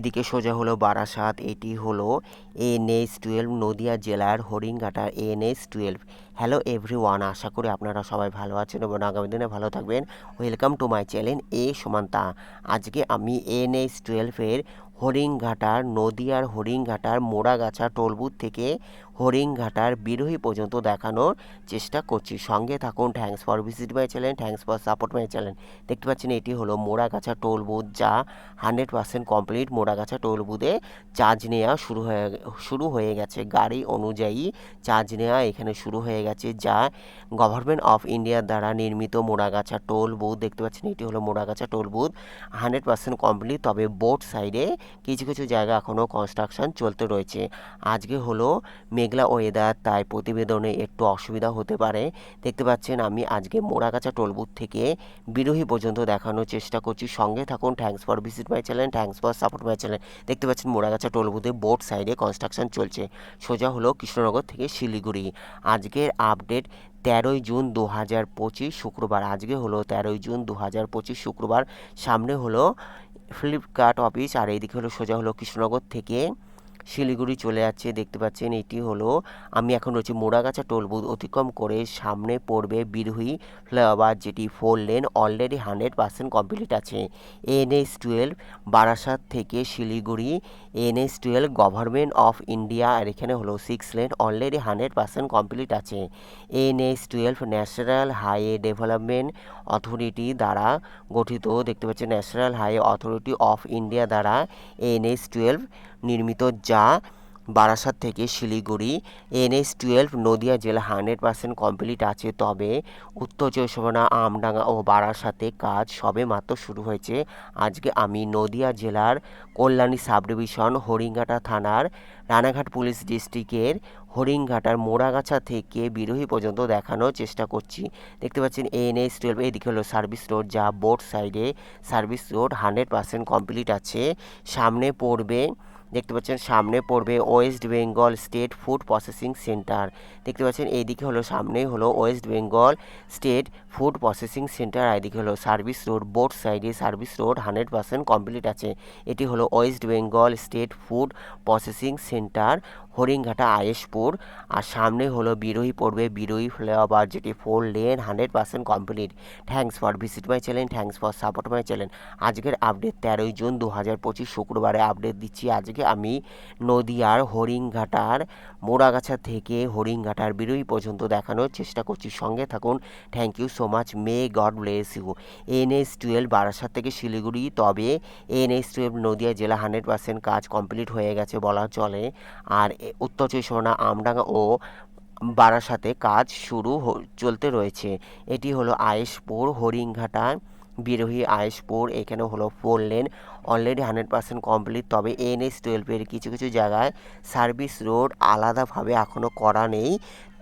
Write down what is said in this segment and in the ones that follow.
এইদিকে সোজা হলো বারাসাত, এটি হলো এনএস টুয়েলভ নদিয়া জেলার হরিণঘাটার N S twelve. Hello everyone আশা করি আপনারা সবাই ভালো আছেন এবং আগামী দিনে ভালো থাকবেন। ওয়েলকাম টু মাই চ্যানেল এ সমান্তা। আজকে আমি এনএস টুয়েলভের হরিণঘাটার নদিয়ার হরিণঘাটার মোড়াগাছা টোলবুথ থেকে হরিণঘাটার বিরোহী পর্যন্ত দেখানোর চেষ্টা করছি। সঙ্গে থাকুন। Thanks for visit my channel thanks for support my channel দেখতে পাচ্ছেন, এটি হলো মোড়াগাছা টোল বুথ যা hundred percent complete Moragachha toll বুথে চার্জ নেওয়া শুরু হয়ে শুরু হয়ে গেছে। গাড়ি অনুযায়ী চার্জ নেওয়া এখানে শুরু হয়ে গেছে, যা গভর্নমেন্ট অফ ইন্ডিয়ার দ্বারা নির্মিত মোড়াগাছা টোল বুথ দেখতে পাচ্ছেন, এটি হলো Moragachha toll booth hundred percent complete তবে বোট সাইডে কিছু কিছু জায়গা এখনও কনস্ট্রাকশন চলতে রয়েছে। আজকে হলো মেঘলা ওয়েদার তাই প্রতিবেদনে একটু অসুবিধা হতে পারে। দেখতে পাচ্ছেন আমি আজকে মোড়াগাছা টোলবুথ থেকে বিরোহী পর্যন্ত দেখানোর চেষ্টা করছি। সঙ্গে থাকুন thanks for visit my channel thanks for support my channel দেখতে পাচ্ছেন মোড়াগাছা টোলবুথে বোর্ড সাইডে কনস্ট্রাকশন চলছে। সোজা হলো কৃষ্ণনগর থেকে শিলিগুড়ি। আজকের আপডেট তেরোই জুন দু হাজার পঁচিশ শুক্রবার। আজকে হলো তেরোই জুন দু হাজার পঁচিশ শুক্রবার। সামনে হলো ফ্লিপকার্ট অফিস আর এইদিকে হলো সোজা হলো কৃষ্ণনগর থেকে শিলিগুড়ি চলে যাচ্ছে, দেখতে পাচ্ছেন এটি হলো, আমি এখন রয়েছি মোড়াগাছা টোলবুথ অতিক্রম করে সামনে পড়বে বিরোহী ফ্লাইওভার যেটি four lane already hundred percent complete আছে। এনএস টুয়েলভ, বারাসাত থেকে Siliguri, N S twelve government of India আর এখানে হলো six lane already hundred percent complete আছে। N N S twelve, national highway development authority দ্বারা গঠিত, দেখতে পাচ্ছেন national highway authority of India দ্বারা, এনএস টুয়েলভ নির্মিত যা বারাসাত থেকে শিলিগুড়ি এনএস টুয়েলভ, নদিয়া জেলা হান্ড্রেড পার্সেন্ট কমপ্লিট আছে। তবে উত্তর চব্বিশ আমডাঙ্গা ও বারাসাতে কাজ সবে মাত্র শুরু হয়েছে। আজকে আমি নদিয়া জেলার কল্যাণী সাব ডিভিশন হরিঙ্গাটা থানার রানাঘাট পুলিশ ডিস্ট্রিক্টের হরিণঘাটার মোড়াগাছা থেকে বিরোহী পর্যন্ত দেখানোর চেষ্টা করছি। দেখতে পাচ্ছেন এনএস টুয়েলভ এইদিকে হলো সার্ভিস রোড, যা বোর্ড সাইডে service road hundred percent complete আছে। সামনে পড়বে দেখতে পাচ্ছেন সামনে পড়বে West Bengal state food processing centre. দেখতে পাচ্ছেন, এইদিকে হলো সামনেই হলো West Bengal state food processing centre এদিকে হলো সার্ভিস রোড, বোর্ড সাইডে service road, hundred percent complete আছে। এটি হলো West Bengal state food processing centre Haringhata Ayeshpur. আর সামনে হলো বিরোহী পড়বে বিরোহী ফ্লাইওভার, যেটি four lane hundred percent complete. Thanks for visit my channel thanks for support my channel আজকের update তেরোই জুন দু হাজার পঁচিশ শুক্রবারে আপডেট দিচ্ছি আজকে আমি নদিয়ার হরিংঘাটার মোড়াগাছা থেকে হরিংঘাটার বিরোহী পর্যন্ত দেখানোর চেষ্টা করছি। সঙ্গে থাকুন। Thank you so much may God bless you. N S twelve Barasat থেকে শিলিগুড়ি, তবে এনএস টুয়েলভ নদিয়া জেলা হান্ড্রেড পার্সেন্ট কাজ কমপ্লিট হয়ে গেছে বলা চলে। আর উত্তর চব্বিশ পরগনা, আমডাঙ্গা ও বারাসাতে কাজ শুরু চলতে রয়েছে। এটি হলো আয়েশপুর হরিণঘাটা বিরোহী আয়েশপুর এখানে হলো four lane. Already hundred percent complete, তবে এনএস টুয়েলভের কিছু কিছু জায়গায় সার্ভিস রোড আলাদাভাবে এখনও করা নেই।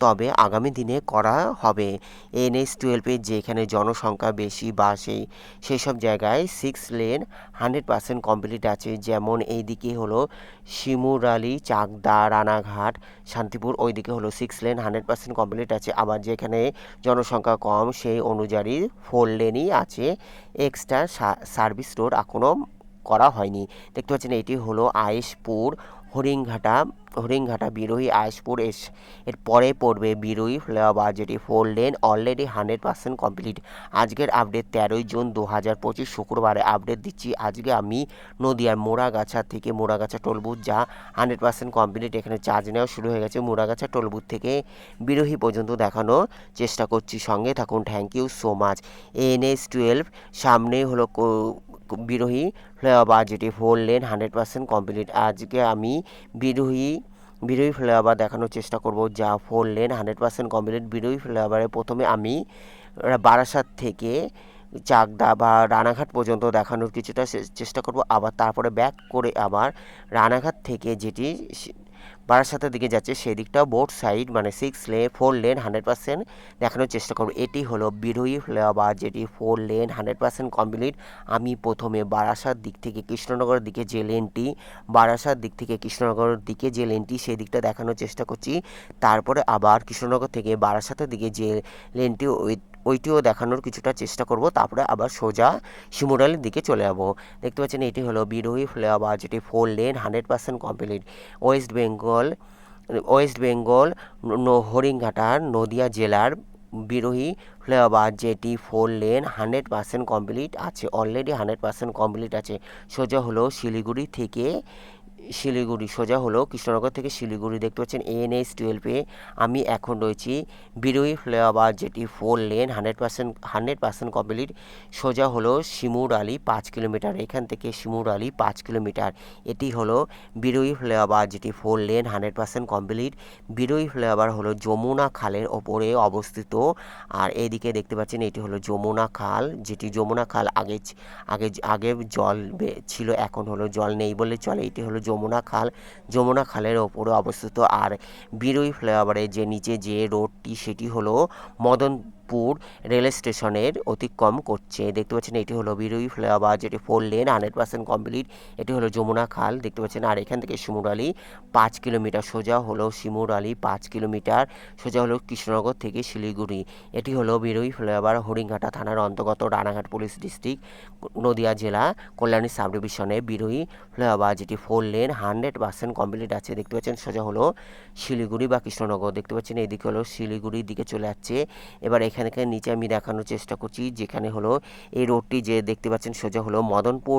তবে আগামী দিনে করা হবে। এনএস টুয়েলভে যেখানে জনসংখ্যা বেশি বা সেই সব জায়গায় six lane hundred percent complete আছে। যেমন এইদিকে হলো শিমুরালি চাকদা, রানাঘাট, শান্তিপুর, ওইদিকে হলো six lane hundred percent complete আছে। আবার যেখানে জনসংখ্যা কম, সেই অনুযায়ী ফোর লেনই আছে। এক্সট্রা সার্ভিস রোড এখনও করা হয়নি। দেখতে পাচ্ছেন এটি হলো আয়েশপুর হরিণঘাটা হরিণঘাটা বিরোহী আয়েশপুর এস এর পরে পড়বে বিরোহী ফ্লাইওভার যেটি four lane already hundred percent complete আজকের আপডেট তেরোই জুন দু হাজার পঁচিশ শুক্রবারে আপডেট দিচ্ছি। আজকে আমি নদিয়ার মোড়াগাছা থেকে মোড়াগাছা টোলবুথ যা হান্ড্রেড পার্সেন্ট কমপ্লিট এখানে চার্জ নেওয়া শুরু হয়ে গেছে মোড়াগাছা টোলবুথ থেকে বিরোহী পর্যন্ত দেখানোর চেষ্টা করছি। সঙ্গে থাকুন thank you so much N S twelve সামনেই হলো বিরোহী ফ্লাইওভার যেটি four lane hundred percent complete. আজকে আমি বিরোহী বিরোহী ফ্লাইওভার দেখানোর চেষ্টা করব যা four lane hundred percent complete. Birohi ফ্লাইওভারে প্রথমে আমি বারাসাত থেকে চাকদা বা রানাঘাট পর্যন্ত দেখানোর কিছুটা চেষ্টা করব। আবার তারপরে ব্যাক করে আবার রানাঘাট থেকে যেটি বারাসাতের দিকে যাচ্ছে, সেই দিকটাও বোর্ড সাইড মানে six lane four lane hundred percent দেখানোর চেষ্টা করব। এটি হলো বিরোহী ফ্লাইওভার যেটি four lane hundred percent complete আমি প্রথমে বারাসাত দিক থেকে কৃষ্ণনগরের দিকে যে লেনটি বারাসাত দিক থেকে কৃষ্ণনগরের দিকে যে লেনটি সেই দিকটা দেখানোর চেষ্টা করছি। তারপরে আবার কৃষ্ণনগর থেকে বারাসাতের দিকে যে লেনটি ওই ওইটিও দেখানোর কিছুটা চেষ্টা করব, তারপরে আবার সোজা শিমুরালির দিকে চলে যাব। দেখতে পাচ্ছেন এটি হলো বিরোহী ফ্লাইওভার যেটি four lane hundred percent complete West Bengal West Bengal হরিণঘাটার Nadia জেলার বিরোহী ফ্লাইওভার যেটি four lane hundred percent complete আছে অলরেডি হান্ড্রেড পার্সেন্ট কমপ্লিট আছে। সোজা হলো শিলিগুড়ি থেকে শিলিগুড়ি, সোজা হলো কৃষ্ণনগর থেকে শিলিগুড়ি দেখতে পাচ্ছেন এনএস টুয়েলভে আমি এখন রয়েছি বিরোহী ফ্লাইওভার যেটি four lane hundred percent hundred percent complete সোজা হলো শিমুর আলি, পাঁচ কিলোমিটার। এখান থেকে শিমুর আলি, পাঁচ কিলোমিটার। এটি হলো বিরোহী ফ্লাইওভার যেটি four lane hundred percent complete Birohi flyover হলো যমুনা খালের ওপরে অবস্থিত। আর এদিকে দেখতে পাচ্ছেন এটি হলো যমুনা খাল, যেটি যমুনা খাল আগে আগে আগে জল ছিল, এখন হলো জল নেই বলে চলে। এটি হলো যমুনা খাল, যমুনা খালের ওপরে অবস্থিত আর বিরুই ফ্লাইওভারের যে নিচে যে রোডটি, সেটি হলো মদনপুর রেল স্টেশনের অতিক্রম করছে। দেখতে পাচ্ছেন এটি হলো বিরুই ফ্লাইওভার যেটি four lane hundred percent complete এটি হলো যমুনা খাল, দেখতে পাচ্ছেন। আর এখান থেকে শিমুরালি পাঁচ কিলোমিটার সোজা হলো শিমুরালি পাঁচ কিলোমিটার সোজা হলো কৃষ্ণনগর থেকে শিলিগুড়ি। এটি হলো বিরুই ফ্লাইওভার হরিণঘাটা থানার অন্তর্গত রানাঘাট পুলিশ ডিস্ট্রিক্ট নদিয়া জেলা কল্যাণী সাব ডিভিশনে বিরোহী ফ্লাইওভার যেটি four lane hundred percent complete আছে। দেখতে পাচ্ছেন, সোজা হলো শিলিগুড়ি বা কৃষ্ণনগর। দেখতে পাচ্ছেন এইদিকে হলো শিলিগুড়ির দিকে চলে যাচ্ছে। এবার এখানে নিচে আমি দেখানোর চেষ্টা করছি, যেখানে হলো এই রোডটি যে দেখতে পাচ্ছেন সোজা হলো মদনপুর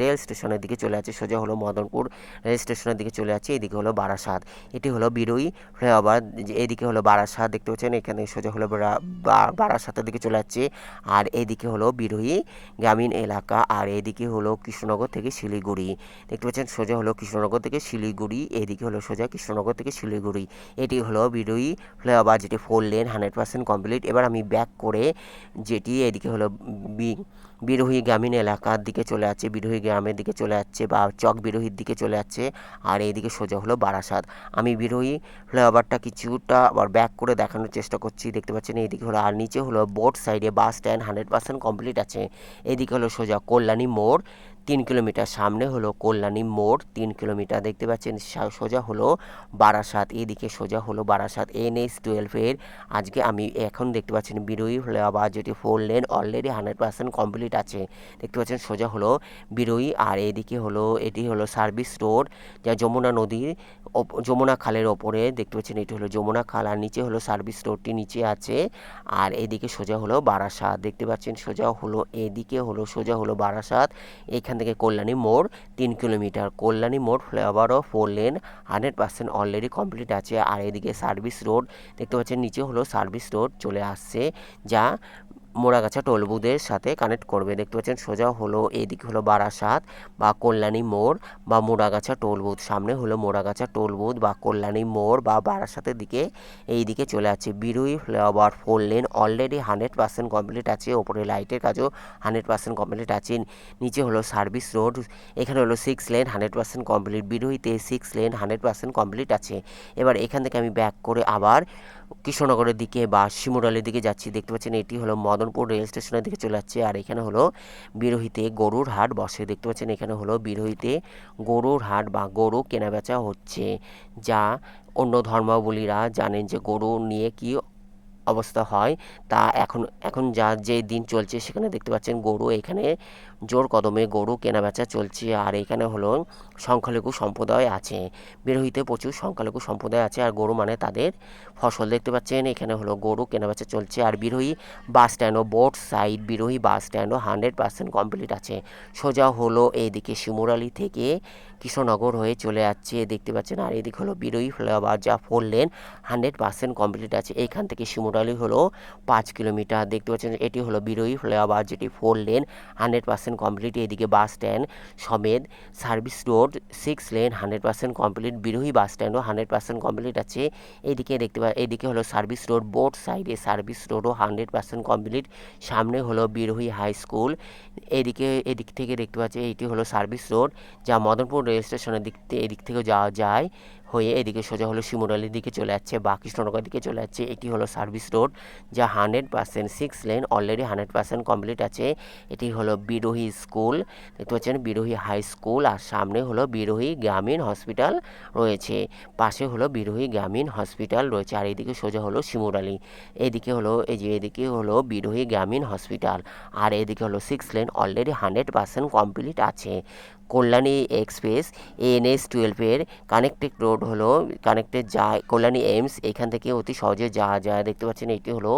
রেল স্টেশনের দিকে চলে যাচ্ছে, সোজা হলো মদনপুর রেল স্টেশনের দিকে চলে যাচ্ছে, এদিকে হলো বারাসাত, এটি হলো বিরোহী ফ্লাইওভার এদিকে হলো বারাসাত দেখতে পাচ্ছেন, এখানে সোজা হলো বারাসাতের দিকে চলে যাচ্ছে, আর এদিকে হলো বিরোহী গ্রামীণ এলাকা, আর এদিকে হলো কৃষ্ণনগর থেকে শিলিগুড়ি, দেখতে পাচ্ছেন সোজা হলো কৃষ্ণনগর থেকে শিলিগুড়ি, এদিকে হলো সোজা কৃষ্ণনগর থেকে শিলিগুড়ি, এটি হলো বিরোহী ফ্লাইওভার, যেটি four lane hundred percent complete, এবার আমি ব্যাক করে যেটি এদিকে হলো বি- বিরোহী গ্রামীণ এলাকার দিকে চলে যাচ্ছে, বিরোহী গ্রামের দিকে চলে যাচ্ছে বা চক বিরোহীর দিকে চলে যাচ্ছে আর এইদিকে সোজা হলো বারাসাত। আমি বিরোহী ফ্লাইওভারটা কিছুটা আবার ব্যাক করে দেখানোর চেষ্টা করছি, দেখতে পাচ্ছেন এইদিকে হলো আর নিচে হলো বোর্ড সাইডে bus stand hundred percent complete আছে। এইদিকে হলো সোজা কল্যাণী মোড় তিন কিলোমিটার সামনে হলো কল্যাণী মোড়, তিন কিলোমিটার দেখতে পাচ্ছেন সোজা হলো বারাসাত এদিকে সোজা হলো বারাসাত এন এইচ টুয়েলভের আজকে আমি এখন দেখতে পাচ্ছেন বিরোহী ফ্লাইওভার যেটি four lane already hundred percent complete আছে। দেখতে পাচ্ছেন সোজা হলো বিরোহী আর এদিকে হলো, এটি হলো সার্ভিস রোড যা যমুনা নদীর যমুনা খালের ওপরে। দেখতে পাচ্ছেন এটি হলো যমুনা খাল আর নিচে হলো সার্ভিস রোডটি নিচে আছে। আর এদিকে সোজা হলো বারাসাত। দেখতে পাচ্ছেন সোজা হলো এদিকে হলো সোজা হলো বারাসাত। এখান থেকে কল্যাণী মোড়, তিন কিলোমিটার কল্যাণী মোড় ফ্লাইওভারও four lane, hundred percent already complete আছে। আর এদিকে সার্ভিস রোড, দেখতে পাচ্ছেন, নিচে হলো সার্ভিস রোড, চলে আসছে, যা মোড়াগাছা টোলবুদের সাথে কানেক্ট করবে। দেখতে পাচ্ছেন, সোজা হলো এইদিকে হলো বারাসাত বা কল্যাণী মোড় বা মোড়াগাছা টোলবুথ সামনে হলো মোড়াগাছা টোলবুথ বা কল্যাণী মোড় বা বারাসাতের দিকে এই দিকে চলে আছে Birui flyover, four lane already hundred percent complete আছে। ওপরে লাইটের কাজও হান্ড্রেড পার্সেন্ট কমপ্লিট আছে। নিচে হলো সার্ভিস রোড এখানে হলো six lane hundred percent complete বিরোহীতে six lane hundred percent complete আছে। এবার এখান থেকে আমি ব্যাক করে আবার কৃষ্ণনগরের দিকে বা শিমুরালির দিকে যাচ্ছি। দেখতে পাচ্ছেন, এটি হলো মদনপুর রেল স্টেশনের দিকে চলে যাচ্ছে। আর এখানে হলো বিরোহীতে গরুর হাট বসে। দেখতে পাচ্ছেন এখানে হলো বিরোহীতে গরুর হাট বা গরু কেনাবেচা হচ্ছে। যা অন্য ধর্মাবলীরা জানেন যে গরু নিয়ে কি অবস্থা হয়। তা এখন এখন যা, যে দিন চলছে সেখানে দেখতে পাচ্ছেন গরু এখানে জোর কদমে গরু কেনাবেচা চলছে। আর এখানে হলো সংখ্যালঘু সম্প্রদায় আছে। বিরোহীতে প্রচুর সংখ্যালঘু সম্প্রদায় আছে। আর গরু মানে তাদের ফসল। দেখতে পাচ্ছেন এখানে হলো গরু কেনাবেচা চলছে। আর বিরোহী বাস স্ট্যান্ডও বোট সাইড বিরোহী বাস স্ট্যান্ডও হান্ড্রেড পার্সেন্ট কমপ্লিট আছে। সোজা হলো এইদিকে শিমুরালি থেকে কৃষ্ণনগর হয়ে চলে যাচ্ছে, দেখতে পাচ্ছেন। আর এদিকে হলো বিরোহী ফ্লাইওভার যা four lane hundred percent complete আছে। এইখান থেকে শিমুরালি হলো পাঁচ কিলোমিটার, দেখতে পাচ্ছেন এটি হলো বিরোহী ফ্লাইওভার যেটি four lane hundred percent complete এদিকে বাস স্ট্যান্ড সমেত service road six lane hundred percent complete Birohi bus স্ট্যান্ডও hundred percent complete আছে। এইদিকে দেখতে পা এদিকে হলো সার্ভিস রোড বোর্ড সাইডে সার্ভিস রোডও হান্ড্রেড পার্সেন্ট কমপ্লিট সামনে হলো বিরোহী হাই স্কুল এদিকে, এদিক থেকে দেখতে পাচ্ছি এইটি হলো সার্ভিস রোড যা মদনপুর রেল স্টেশনের দিক থেকে এদিক থেকেও যাওয়া যায়। হয়ে এদিকে সোজা হলো শিমুরালির দিকে চলে যাচ্ছে, বা কৃষ্ণনগর দিকে চলে যাচ্ছে। এটি হলো সার্ভিস রোড যা hundred percent six lane already hundred percent complete আছে। এটি হলো বিরোহী স্কুল দেখতে পাচ্ছেন বিরোহী হাই স্কুল আর সামনে হলো বিরোহী গ্রামীণ হসপিটাল রয়েছে। পাশে হলো বিরোহী গ্রামীণ হসপিটাল রয়েছে, আর এদিকে সোজা হলো শিমুরালি এদিকে হলো, এই যে এদিকে হলো বিরোহী গ্রামীণ হসপিটাল আর এদিকে হলো six lane already hundred percent complete আছে। কল্যাণী এক্সপ্রেস এনএস টুয়েলভের কানেক্টেড রোড হলো কানেক্টেড যা কল্যাণী এইমস এখান থেকে অতি সহজে যাওয়া যায় দেখতে পাচ্ছেন এটি হলো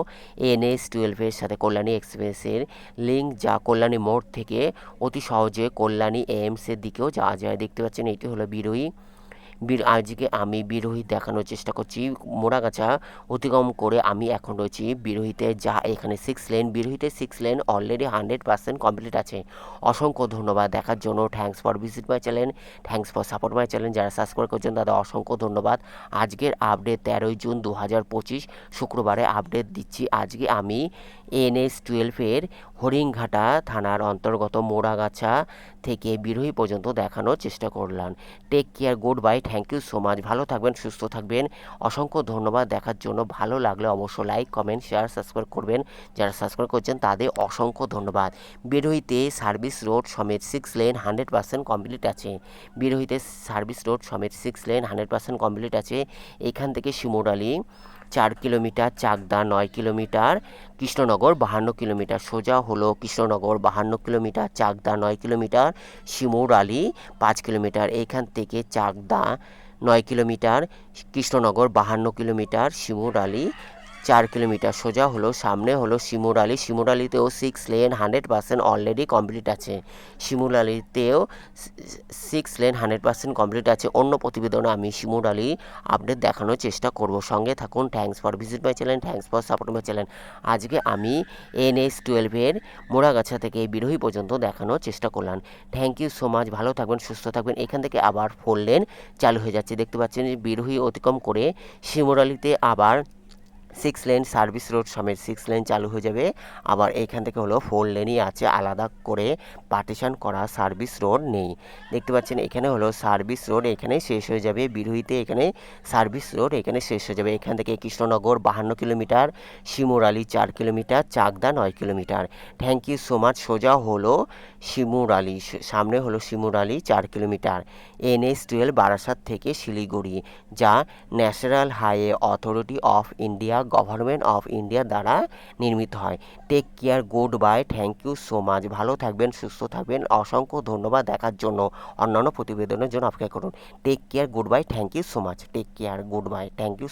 এনএস টুয়েলভের সাথে কল্যাণী এক্সপ্রেসের লিঙ্ক যা কল্যাণী মোড় থেকে অতি সহজে কল্যাণী এইমসের দিকেও যাওয়া যায় দেখতে পাচ্ছেন এটি হলো বিরোহী। বীর আজকে আমি বিরোহী দেখানোর চেষ্টা করছি। মোড়াগাছা অতিক্রম করে আমি এখন রয়েছি বিরোহীতে, যা এখানে six lane বিরোহীতে six lane already hundred percent complete আছে। অসংখ্য ধন্যবাদ দেখার জন্য। Thanks for visit my channel thanks for support my channel যারা সাবস্ক্রাইব করছেন, তাদের অসংখ্য ধন্যবাদ। আজকের আপডেট তেরোই জুন দু হাজার পঁচিশ, শুক্রবারে আপডেট দিচ্ছি। আজকে আমি এনএস টুয়েলভের হরিংঘাটা থানার অন্তর্গত মোড়াগাছা থেকে বিরোহী পর্যন্ত দেখানোর চেষ্টা করলাম। Take care goodbye thank you so much ভালো থাকবেন, সুস্থ থাকবেন। অসংখ্য ধন্যবাদ দেখার জন্য। ভালো লাগলে অবশ্যই লাইক কমেন্ট শেয়ার সাবস্ক্রাইব করবেন। যারা সাবস্ক্রাইব করছেন, তাদের অসংখ্য ধন্যবাদ। বিরোহীতে সার্ভিস রোড সমেত six lane hundred percent complete আছে। বিরোহীতে সার্ভিস রোড সমেত six lane hundred percent complete আছে। এখান থেকে শিমুরালি চার কিলোমিটার, চাকদা নয় কিলোমিটার, কৃষ্ণনগর বাহান্ন কিলোমিটার, সোজা হলো কৃষ্ণনগর বাহান্ন কিলোমিটার, চাকদা নয় কিলোমিটার, শিমুর আলী পাঁচ কিলোমিটার এখান থেকে চাকদা নয় কিলোমিটার, কৃষ্ণনগর বাহান্ন কিলোমিটার শিমুরালি চার কিলোমিটার সোজা হলো সামনে হলো Shimurali শিমুরালিতেও six lane hundred percent already complete আছে। শিমুরালিতেও six lane hundred percent complete আছে। অন্য প্রতিবেদনে আমি শিমুরালি আপডেট দেখানোর চেষ্টা করব। সঙ্গে থাকুন। Thanks for visit my channel thanks for support my channel আজকে আমি এন এনএস টুয়েলভের মোড়াগাছা থেকে বিরোহী পর্যন্ত দেখানোর চেষ্টা করলাম। থ্যাংক ইউ সো মাচ ভালো থাকবেন, সুস্থ থাকবেন। এখান থেকে আবার ফোর লেন চালু হয়ে যাচ্ছে। দেখতে পাচ্ছেন বিরোহী অতিক্রম করে শিমুরালিতে আবার সিক্স লেন সার্ভিস রোড সমেত সিক্স লেন চালু হয়ে যাবে। আবার এইখান থেকে হলো ফোর লেনই আছে, আলাদা করে পার্টিশন করা সার্ভিস রোড নেই। দেখতে পাচ্ছেন, এখানে হলো সার্ভিস রোড এখানে শেষ হয়ে যাবে। বিরোহীতে এখানে সার্ভিস রোড এখানে শেষ হয়ে যাবে। এখান থেকে কৃষ্ণনগর বাহান্ন কিলোমিটার, শিমুরালি চার কিলোমিটার, চাকদা নয় kilometre. Thank you so much সোজা হলো শিমুরালি সামনে হলো শিমুরালি চার কিলোমিটার। এনএস টুয়েলভ বারাসাত থেকে শিলিগুড়ি, যা national highway authority of India government of India দ্বারা নির্মিত হয়। Take care goodbye thank you so much ভালো থাকবেন, সুস্থ থাকবেন। অসংখ্য ধন্যবাদ দেখার জন্য। অন্যান্য প্রতিবেদনের জন্য অপেক্ষা করুন। Take care goodbye thank you so much take care goodbye thank you